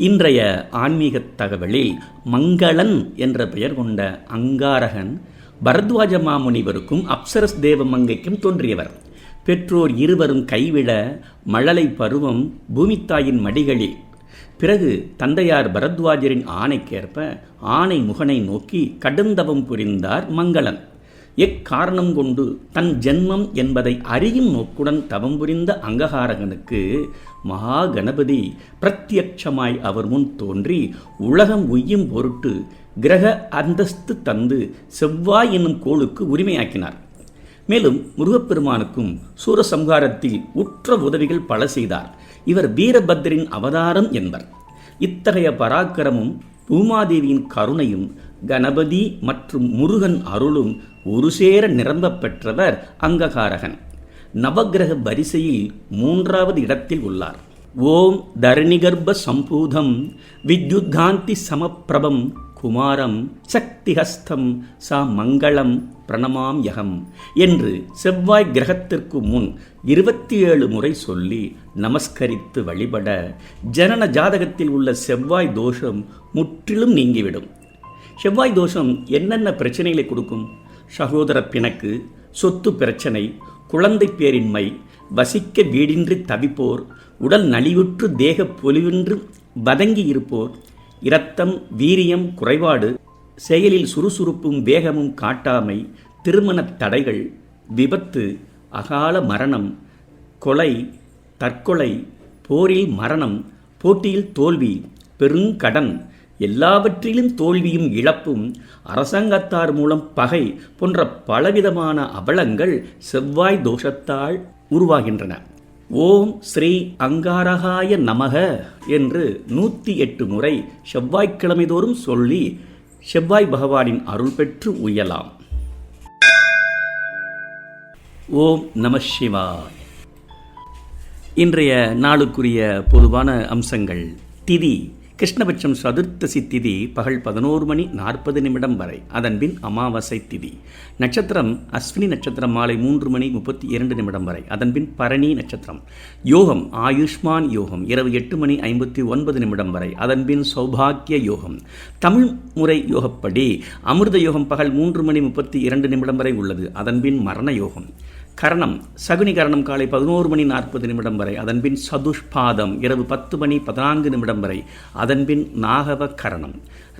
இன்றைய ஆன்மீக தகவலில் மங்களன் என்ற பெயர் கொண்ட அங்காரகன் பரத்வாஜ மாமுனிவருக்கும் அப்சரஸ் தேவ மங்கைக்கும் தோன்றியவர். பெற்றோர் இருவரும் கைவிட மழலை பருவம் பூமித்தாயின் மடிகளில். பிறகு தந்தையார் பரத்வாஜரின் ஆணைக்கேற்ப ஆணை முகனை நோக்கி கடுந்தவம் புரிந்தார் மங்களன். எக்காரணம் கொண்டு தன் ஜென்மம் என்பதை அறியும் நோக்குடன் தவம் புரிந்த அங்ககாரகனுக்கு மகா கணபதி பிரத்யட்சமாய் அவர் முன் தோன்றி உலகம் உய்யும் பொருட்டு கிரக அந்தஸ்து தந்து செவ்வாய் என்னும் கோளுக்கு உரிமையாக்கினார். மேலும் முருகப்பெருமானுக்கும் சூரசம்ஹாரத்தில் உற்ற உதவிகள் பல செய்தார். இவர் வீரபத்ரின் அவதாரம் என்பர். இத்தகைய பராக்கிரமும் பூமாதேவியின் கருணையும் கணபதி மற்றும் முருகன் அருளும் ஒரு சேர நிரம்ப பெற்றவர் அங்ககாரகன். நவகிரக வரிசையில் மூன்றாவது இடத்தில் உள்ளார். ஓம் தரணிகர்ப சம்பூதம் வித்யுத்காந்தி சமப்பிரபம் குமாரம் சக்திஹஸ்தம் சா மங்களம் பிரணமாம் யகம் என்று செவ்வாய் கிரகத்திற்கு முன் இருபத்தி ஏழு முறை சொல்லி நமஸ்கரித்து வழிபட ஜனன ஜாதகத்தில் உள்ள செவ்வாய் தோஷம் முற்றிலும் நீங்கிவிடும். செவ்வாய் தோஷம் என்னென்ன பிரச்சனைகளை கொடுக்கும்? சகோதர பிணக்கு சொத்து பிரச்சனை குழந்தை பேரின்மை வசிக்க வீடின்றி தவிப்போர் உடல் நலிவுற்று தேக பொலிவின்று வதங்கி இருப்போர் இரத்தம் வீரியம் குறைபாடு செயலில் சுறுசுறுப்பும் வேகமும் காட்டாமை திருமணத் தடைகள் விபத்து அகால மரணம் கொலை தற்கொலை போரில் மரணம் போட்டியில் தோல்வி பெருங்கடன் எல்லாவற்றிலும் தோல்வியும் இழப்பும் அரசாங்கத்தார் மூலம் பகை போன்ற பலவிதமான அவலங்கள் செவ்வாய் தோஷத்தால் உருவாகின்றன. ஓம் ஸ்ரீ அங்காரகாய நமக என்று நூற்றி எட்டு முறை செவ்வாய்க்கிழமைதோறும் சொல்லி செவ்வாய் பகவானின் அருள் பெற்று உயலாம். ஓம் நம சிவாய். இன்றைய நாளுக்குரிய பொதுவான அம்சங்கள் திதி. கிருஷ்ணபட்சம் சதுர்த்தசி திதி பகல் பதினோரு மணி நாற்பது நிமிடம் வரை. அதன்பின் அமாவாசை திதி. நட்சத்திரம் அஸ்வினி நட்சத்திரம் மாலை மூன்று மணி முப்பத்தி இரண்டு நிமிடம் வரை. அதன்பின் பரணி நட்சத்திரம். யோகம் ஆயுஷ்மான் யோகம் இரவு எட்டு மணி ஐம்பத்தி ஒன்பது நிமிடம் வரை. அதன்பின் சௌபாகிய யோகம். தமிழ் முறை யோகப்படி அமிர்த யோகம் பகல் மூன்று மணி முப்பத்தி இரண்டு நிமிடம் வரை உள்ளது. அதன்பின் மரண யோகம். கரணம் சகுனி கரணம் காலை பதினோரு மணி நாற்பது நிமிடம் வரை அதன்பின் சதுஷ்பாதம் இரவு பத்து மணி பதினான்கு நிமிடம் வரை அதன்பின் நாகவ கரணம்.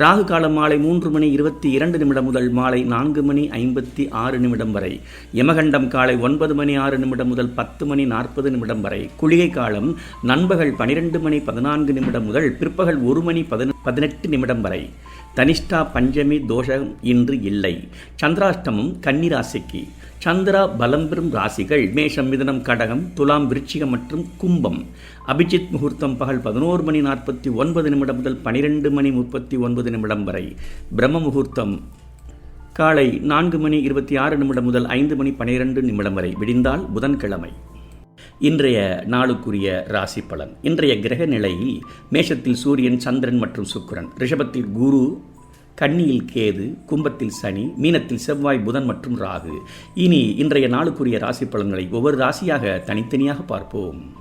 ராகு காலம் மாலை மூன்று மணி இருபத்தி இரண்டு நிமிடம் முதல் மாலை நான்கு மணி ஐம்பத்தி ஆறு நிமிடம் வரை யமகண்டம் காலை ஒன்பது மணி ஆறு நிமிடம் முதல் பத்து மணி நாற்பது நிமிடம் வரை குளிகை காலம் நண்பகல் பனிரெண்டு மணி பதினான்கு நிமிடம் முதல் பிற்பகல் ஒரு மணி பதினெட்டு நிமிடம் வரை. தனிஷ்டா பஞ்சமி தோஷம் இன்று இல்லை. சந்திராஷ்டமம் கன்னிராசிக்கு சந்திரா பலம் பெறும் ராசிகள் மேஷம் மிதனம் கடகம் துலாம் விருச்சிகம் மற்றும் கும்பம். அபிஜித் முகூர்த்தம் பகல் பதினோரு மணி நாற்பத்தி ஒன்பது நிமிடம் முதல் பனிரெண்டு மணி முப்பத்தி ஒன்பது நிமிடம் வரை. பிரம்ம முகூர்த்தம் காலை நான்கு மணி இருபத்தி ஆறு நிமிடம் முதல் ஐந்து மணி பனிரெண்டு நிமிடம் வரை. விடிந்தால் புதன்கிழமை. இன்றைய நாளுக்குரிய ராசி பலன். இன்றைய கிரக நிலையில் மேஷத்தில் சூரியன் சந்திரன் மற்றும் சுக்கரன். ரிஷபத்தில் குரு கன்னியில் கேது கும்பத்தில் சனி மீனத்தில் செவ்வாய் புதன் மற்றும் ராகு. இனி இன்றைய நாளுக்குரிய ராசி பலன்களை ஒவ்வொரு ராசியாக தனித்தனியாக பார்ப்போம்.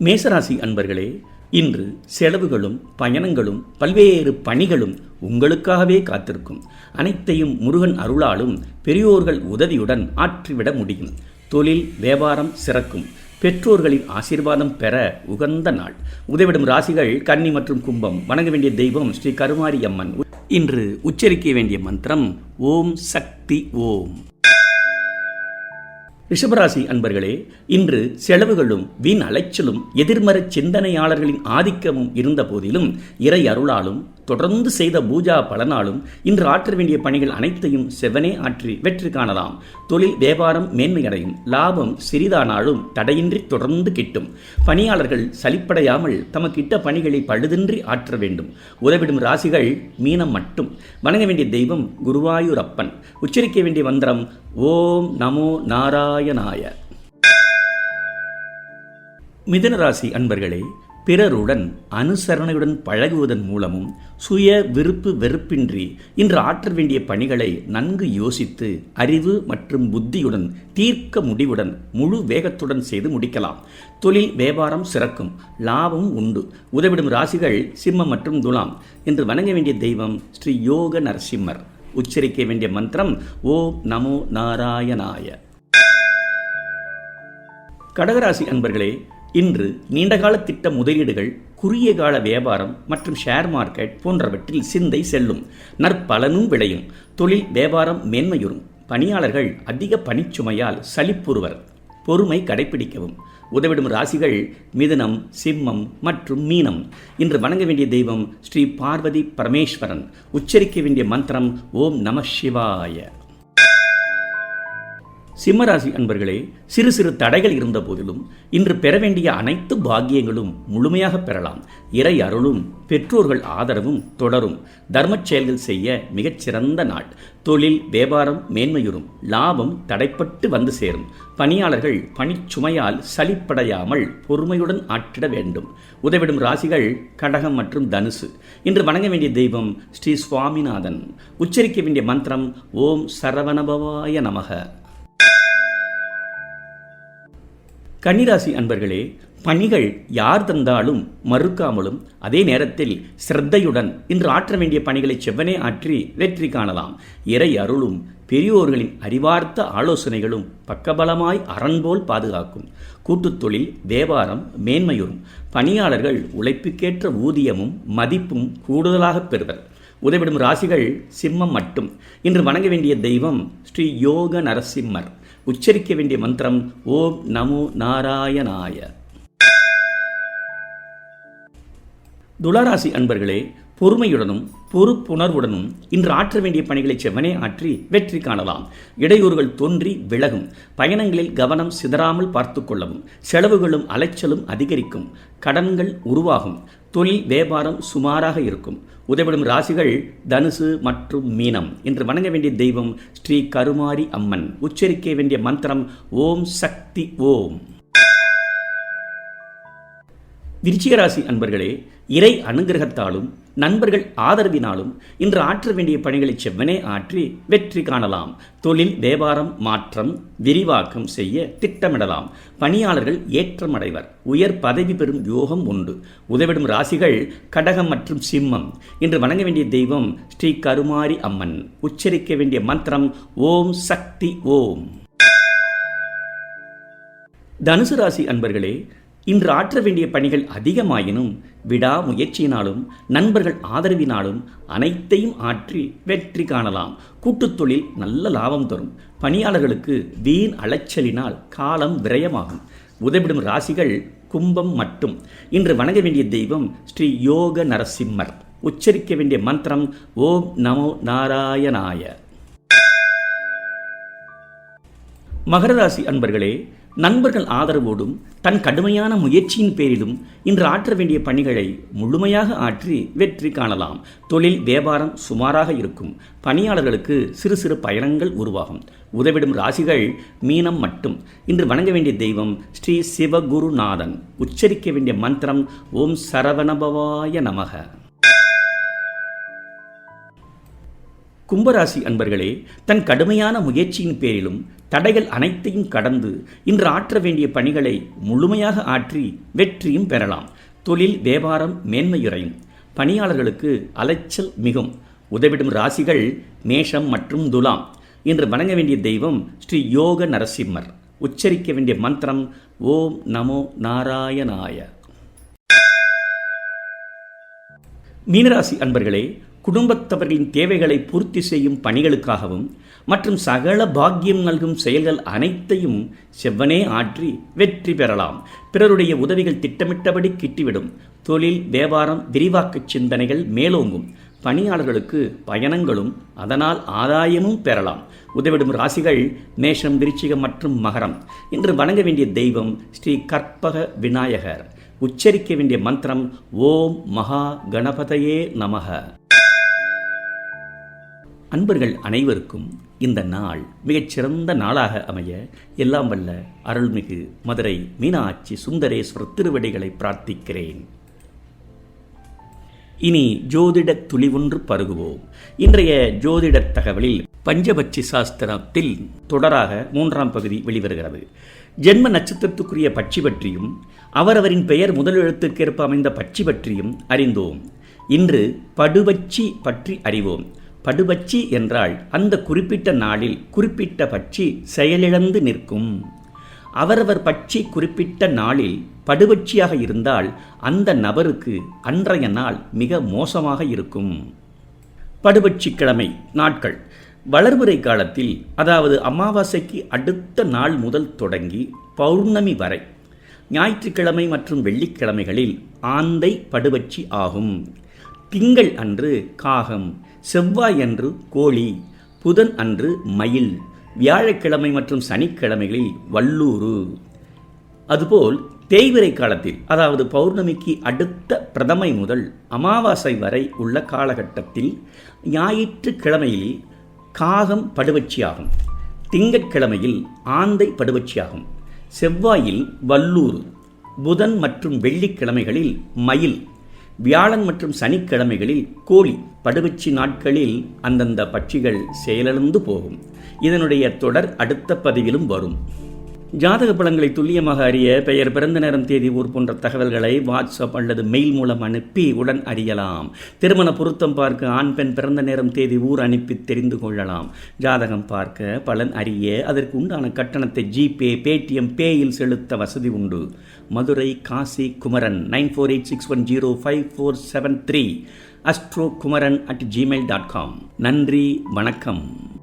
மேசராசி அன்பர்களே இன்று செலவுகளும் பயணங்களும் பல்வேறு பணிகளும் உங்களுக்காகவே காத்திருக்கும். அனைத்தையும் முருகன் அருளாலும் பெரியோர்கள் உதவியுடன் ஆற்றிவிட முடியும். தொழில் வியாபாரம் சிறக்கும். பெற்றோர்களின் ஆசீர்வாதம் பெற உகந்த நாள். உதவிடும் ராசிகள் கன்னி மற்றும் கும்பம். வணங்க வேண்டிய தெய்வம் ஸ்ரீ கருமாரி அம்மன் இன்று உச்சரிக்க வேண்டிய மந்திரம் ஓம் சக்தி ஓம். ரிஷபராசி அன்பர்களே இன்று செலவுகளும் வீண் அலைச்சலும் எதிர்மறை சிந்தனையாளர்களின் ஆதிக்கமும் இருந்த போதிலும் இறை அருளாலும் தொடர்ந்து செய்த பூஜா பலனாலும் இன்று ஆற்ற வேண்டிய பணிகள் அனைத்தையும் செவனே ஆற்றி வெற்றி காணலாம். தொழில் வியாபாரம் மேன்மையடையும். லாபம் சிறிதானாலும் தடையின்றி தொடர்ந்து கிட்டும். பணியாளர்கள் சலிப்படையாமல் தமக்கு இட்ட பணிகளை பழுதின்றி ஆற்ற வேண்டும். உதவிடும் ராசிகள் மீனம் மட்டும். வணங்க வேண்டிய தெய்வம் குருவாயூரப்பன். உச்சரிக்க வேண்டிய மந்திரம் ஓம் நமோ நாராயணாய. மிதுன ராசி அன்பர்களே பிறருடன் அனுசரணையுடன் பழகுவதன் மூலமும் சுய விருப்பு வெறுப்பின்றி இன்று ஆற்ற வேண்டிய பணிகளை நன்கு யோசித்து அறிவு மற்றும் புத்தியுடன் தீர்க்க முடிவுடன் முழு வேகத்துடன் செய்து முடிக்கலாம். தொழில் வியாபாரம் சிறக்கும் லாபம் உண்டு. உதவிடும் ராசிகள் சிம்மம் மற்றும் துலாம். இன்று வணங்க வேண்டிய தெய்வம் ஸ்ரீ யோக நரசிம்மர். உச்சரிக்க வேண்டிய மந்திரம் ஓம் நமோ நாராயணாய. கடகராசி அன்பர்களே இன்று நீண்டகால திட்ட முதலீடுகள் குறுகிய கால வியாபாரம் மற்றும் ஷேர் மார்க்கெட் போன்றவற்றில் சிந்தை செல்லும். நற்பலனும் விளையும். தொழில் வியாபாரம் மேன்மையுறும். பணியாளர்கள் அதிக பணிச்சுமையால் சலிப்புறுவர். பொறுமை கடைபிடிக்கவும். உதவிடும் ராசிகள் மிதுனம் சிம்மம் மற்றும் மீனம். இன்று வணங்க வேண்டிய தெய்வம் ஸ்ரீ பார்வதி பரமேஸ்வரன். உச்சரிக்க வேண்டிய மந்திரம் ஓம் நம சிவாய. சிம்மராசி அன்பர்களே சிறு சிறு தடைகள் இருந்த போதிலும் இன்று பெற வேண்டிய அனைத்து பாக்கியங்களும் முழுமையாக பெறலாம். இறை அருளும் பெற்றோர்கள் ஆதரவும் தொடரும். தர்மச் செயல்கள் செய்ய மிகச்சிறந்த நாள். தொழில் வியாபாரம் மேன்மையுறும். லாபம் தடைப்பட்டு வந்து சேரும். பணியாளர்கள் பணிச்சுமையால் சளிப்படையாமல் பொறுமையுடன் ஆற்றிட வேண்டும். உதவிடும் ராசிகள் கடகம் மற்றும் தனுசு. இன்று வணங்க வேண்டிய தெய்வம் ஸ்ரீ சுவாமிநாதன். உச்சரிக்க வேண்டிய மந்திரம் ஓம் சரவணபவாய நமக. கன்னிராசி அன்பர்களே பணிகள் யார் தந்தாலும் மறுக்காமலும் அதே நேரத்தில் சிரத்தையுடன் இன்று ஆற்ற வேண்டிய பணிகளை செவ்வனே ஆற்றி வெற்றி காணலாம். இறை அருளும் பெரியோர்களின் அறிவார்த்த ஆலோசனைகளும் பக்கபலமாய் அரண்போல் பாதுகாக்கும். கூட்டுத் தொழில் வியாபாரம் மேன்மையுறும் பணியாளர்கள் உழைப்புக்கேற்ற ஊதியமும் மதிப்பும் கூடுதலாக பெறுவர். உதவிடும் ராசிகள் சிம்மம் மட்டும். இன்று வணங்க வேண்டிய தெய்வம் ஸ்ரீ யோக நரசிம்மர். உச்சரிக்க வேண்டிய மந்திரம் ஓம் நமோ நாராயணாய. துளாராசி அன்பர்களே பொறுமையுடனும் பொறுப்புணர்வுடனும் இன்று ஆற்ற வேண்டிய பணிகளை செவ்வனே ஆற்றி வெற்றி காணலாம். இடையூறுகள் தோன்றி விலகும். பயணங்களில் கவனம் சிதறாமல் பார்த்து கொள்ளவும் செலவுகளும் அலைச்சலும் அதிகரிக்கும். கடன்கள் உருவாகும். தொழில் வியாபாரம் சுமாராக இருக்கும். உதவிடும் ராசிகள் தனுசு மற்றும் மீனம். இன்று வணங்க வேண்டிய தெய்வம் ஸ்ரீ கருமாரி அம்மன். உச்சரிக்க வேண்டிய மந்திரம் ஓம் சக்தி ஓம். விருச்சிகராசி அன்பர்களே இறை அனுகிரகத்தாலும் நண்பர்கள் ஆதரவினாலும் இன்று ஆற்ற வேண்டிய பணிகளை செவ்வனே ஆற்றி வெற்றி காணலாம். தொழில் வியாபாரம் மாற்றம் விரிவாக்கம் செய்ய திட்டமிடலாம். பணியாளர்கள் ஏற்றமடைவர். உயர் பதவி பெறும் யோகம் உண்டு. உதவிடும் ராசிகள் கடகம் மற்றும் சிம்மம். இன்று வணங்க வேண்டிய தெய்வம் ஸ்ரீ கருமாரி அம்மன். உச்சரிக்க வேண்டிய மந்திரம் ஓம் சக்தி ஓம். தனுசு ராசி அன்பர்களே இன்று ஆற்ற வேண்டிய பணிகள் அதிகமாயினும் விடாமுயற்சியினாலும் நண்பர்கள் ஆதரவினாலும் அனைத்தையும் ஆற்றி வெற்றி காணலாம். கூட்டுத்தொழில் நல்ல லாபம் தரும். பணியாளர்களுக்கு வீண் அலைச்சலினால் காலம் விரயமாகும். உதவிடும் ராசிகள் கும்பம் மட்டும். இன்று வணங்க வேண்டிய தெய்வம் ஸ்ரீ யோக நரசிம்மர். உச்சரிக்க வேண்டிய மந்திரம் ஓம் நமோ நாராயணாய. மகர ராசி அன்பர்களே நண்பர்கள் ஆதரவோடும் தன் கடுமையான முயற்சியின் பேரிலும் இன்று ஆற்ற வேண்டிய பணிகளை முழுமையாக ஆற்றி வெற்றி காணலாம். தொழில் வியாபாரம் சுமாராக இருக்கும். பணியாளர்களுக்கு சிறு சிறு பயணங்கள் உருவாகும். உதவிடும் ராசிகள் மீனம் மட்டும். இன்று வணங்க வேண்டிய தெய்வம் ஸ்ரீ சிவகுருநாதன். உச்சரிக்க வேண்டிய மந்திரம் ஓம் சரவணபவாய நமக. கும்பராசி அன்பர்களே தன் கடுமையான முயற்சியின் பேரிலும் தடைகள் அனைத்தையும் கடந்து இன்று ஆற்ற வேண்டிய பணிகளை முழுமையாக ஆற்றி வெற்றியும் பெறலாம். தொழில் வியாபாரம் மேன்மையுறையும். பணியாளர்களுக்கு அலைச்சல் மிகும். உதவிடும் ராசிகள் மேஷம் மற்றும் துலாம். இன்று வணங்க வேண்டிய தெய்வம் ஸ்ரீ யோக நரசிம்மர். உச்சரிக்க வேண்டிய மந்திரம் ஓம் நமோ நாராயணாய. மீனராசி அன்பர்களே குடும்பத்தவர்களின் தேவைகளை பூர்த்தி செய்யும் பணிகளுக்காகவும் மற்றும் சகல பாக்கியம் நல்கும் செயல்கள் அனைத்தையும் செவ்வனே ஆற்றி வெற்றி பெறலாம். பிறருடைய உதவிகள் திட்டமிட்டபடி கிட்டிவிடும். தொழில் வியாபாரம் விரிவாக்க சிந்தனைகள் மேலோங்கும். பணியாளர்களுக்கு பயணங்களும் அதனால் ஆதாயமும் பெறலாம். உதவிடும் ராசிகள் மேஷம் விருச்சிகம் மற்றும் மகரம். இன்று வணங்க வேண்டிய தெய்வம் ஸ்ரீ கற்பக விநாயகர். உச்சரிக்க வேண்டிய மந்திரம் ஓம் மகா கணபதையே நமக. அன்பர்கள் அனைவருக்கும் இந்த நாள் மிகச்சிறந்த நாளாக அமைய எல்லாம் வல்ல அருள்மிகு மதுரை மீனாட்சி சுந்தரேஸ்வரர் திருவடிகளை பிரார்த்திக்கிறேன். இனி ஜோதிட துளிவொன்று பருகுவோம். இன்றைய ஜோதிட தகவலில் பஞ்சபட்சி சாஸ்திரத்தில் தொடராக மூன்றாம் பகுதி வெளிவருகிறது. ஜென்ம நட்சத்திரத்துக்குரிய பட்சி பற்றியும் அவரவரின் பெயர் முதல் எழுத்துக்கேற்ப அமைந்த பட்சி பற்றியும் அறிந்தோம். இன்று படுபட்சி பற்றி அறிவோம். படுபட்சி என்றால் அந்த குறிப்பிட்ட நாளில் குறிப்பிட்ட பட்சி செயலிழந்து நிற்கும். அவரவர் பட்சி குறிப்பிட்ட நாளில் படுபட்சியாக இருந்தால் அந்த நபருக்கு அன்றைய நாள் மிக மோசமாக இருக்கும். படுபட்சி கிழமை நாட்கள். வளர்முறை காலத்தில் அதாவது அமாவாசைக்கு அடுத்த நாள் முதல் தொடங்கி பௌர்ணமி வரை ஞாயிற்றுக்கிழமை மற்றும் வெள்ளிக்கிழமைகளில் ஆந்தை படுபட்சி ஆகும். திங்கள் அன்று காகம் செவ்வாய் அன்று கோழி புதன் அன்று மயில் வியாழக்கிழமை மற்றும் சனிக்கிழமைகளில் வல்லூறு அதுபோல் தேய்விரை காலத்தில் அதாவது பௌர்ணமிக்கு அடுத்த பிரதமை முதல் அமாவாசை வரை உள்ள காலகட்டத்தில் ஞாயிற்றுக்கிழமையில் காகம் படுவச்சியாகும் திங்கட்கிழமையில் ஆந்தை படுவச்சியாகும் செவ்வாயில் வல்லூர் புதன் மற்றும் வெள்ளிக்கிழமைகளில் மயில் வியாழன் மற்றும் சனிக்கிழமைகளில் கோழி படுவச்சி நாட்களில் அந்தந்த பட்சிகள் செயலிழந்து போகும். இதனுடைய தொடர் அடுத்த பதிவிலும் வரும். ஜாதக பலன்களை துல்லியமாக அறிய பெயர் பிறந்த நேரம் தேதி ஊர் போன்ற தகவல்களை வாட்ஸ்அப் அல்லது மெயில் மூலம் அனுப்பி உடன் அறியலாம். திருமண பொருத்தம் பார்க்க ஆண் பெண் பிறந்த நேரம் தேதி ஊர் அனுப்பி தெரிந்து கொள்ளலாம். ஜாதகம் பார்க்க பலன் அறிய அதற்கு உண்டான கட்டணத்தை ஜிபே பேடிஎம் பேயில் செலுத்த வசதி உண்டு. Madurai Kasi Kumaran nine four eight six one zero five four seven three astro Kumaran at Gmail dot com நன்றி வணக்கம்.